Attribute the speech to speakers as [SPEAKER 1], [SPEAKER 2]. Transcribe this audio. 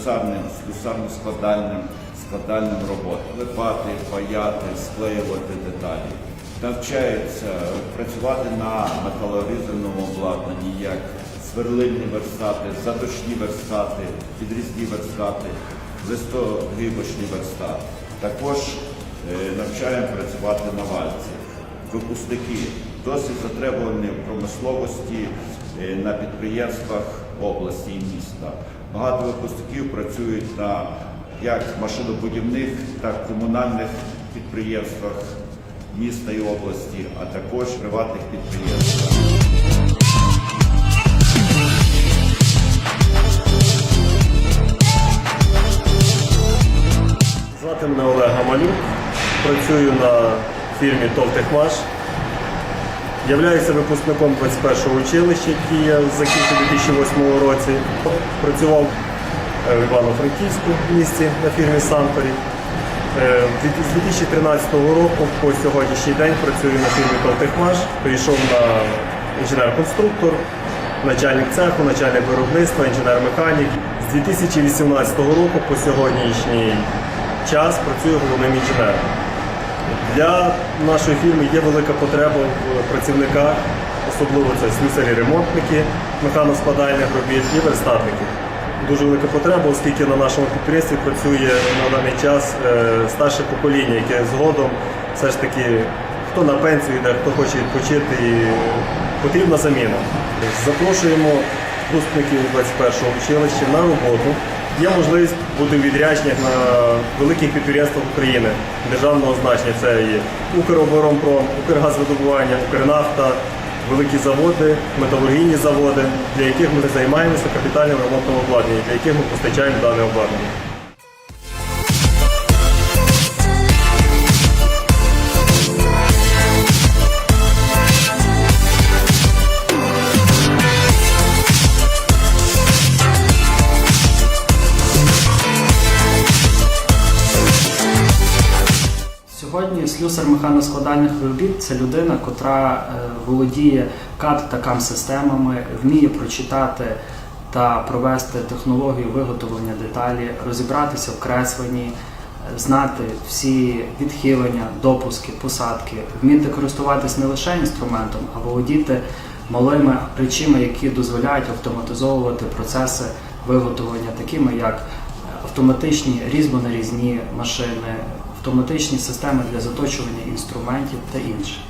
[SPEAKER 1] слюсарним, слюсарно-складальним, складальним роботам. Липати, паяти, склеювати деталі. Навчаються працювати на металорізальному обладнанні, як сверлильні верстати, задушні верстати, підрізні верстати, листогибочні верстати. Також е, навчаємо працювати на вальці. Випускники досить затребувані в промисловості е, на підприємствах області і міста. Багато випускників працюють на як машинобудівних, так і комунальних підприємствах міста і області, а також приватних підприємствах.
[SPEAKER 2] Звати мене Олег Гамалюк, працюю на фірмі ТОВ «Техмаш». Являюся випускником 21-го училища, який я закінчив у 2008 році. Працював е, в Івано-Франківську місті на фірмі Санторі. Е, З 2013 року по сьогоднішній день працюю на фірмі ТОВ «Техмаш». Перейшов на інженер-конструктор, начальник цеху, начальник виробництва, інженер-механік. З 2018 року по сьогоднішній час працюю головним інженером. Для нашої фірми є велика потреба в працівниках, особливо це слюсарі-ремонтники, механоскладальних робіт і верстатники. Дуже велика потреба, оскільки на нашому підприємстві працює на даний час е, старше покоління, яке згодом все ж таки хто на пенсію йде, хто хоче відпочити і потрібна заміна. Запрошуємо випускників 21-го училища на роботу. Є можливість бути в відрядженнях на великих підприємствах України державного значення. Це і Укроборонпром, Укргазвидобування, Укрнафта, великі заводи, металургійні заводи, для яких ми займаємося капітальним ремонтом обладнання, для яких ми постачаємо дане обладнання.
[SPEAKER 3] Сьогодні слюсар механоскладальних робіт це людина, котра е, володіє CAD та CAM системами, вміє прочитати та провести технологію виготовлення деталі, розібратися в кресленні, е, знати всі відхилення, допуски, посадки, вміти користуватись не лише інструментом, а володіти малими речами, які дозволяють автоматизовувати процеси виготовлення, такими як автоматичні різьбонарізні машини, автоматичні системи для заточування інструментів та інше.